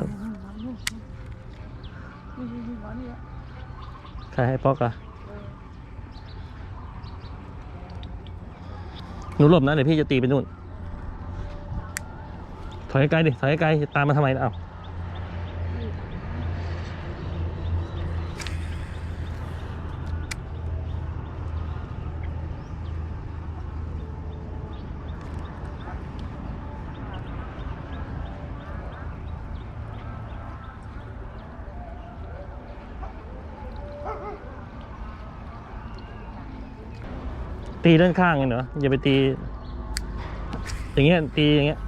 นี่นี่มานี่นี่นี่นี่มานี่อะใครให้ป๊อกอะหนูหลบนะเดี๋ยวพี่จะตีไปนู่น ถอยไกลดิ ถอยไกลจะตามมาทำไมนะเอ้า ตีด้านข้างเลยเหรออย่าไปตี อย่างเงี้ยตีอย่างเงี้ย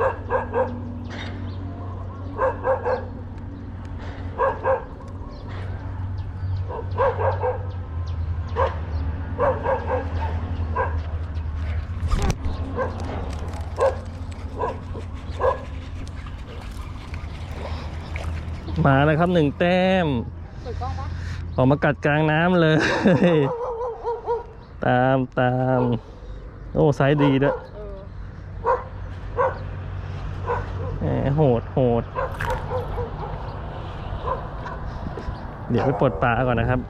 มาแล้วครับหนึ่งแต้มอออกมากัดกลางน้ำเลย ตามตาม โอ้ไซส์ดีด้วย เออ แหม โหดโหด เดี๋ยวไปปลดปลาก่อนนะครับ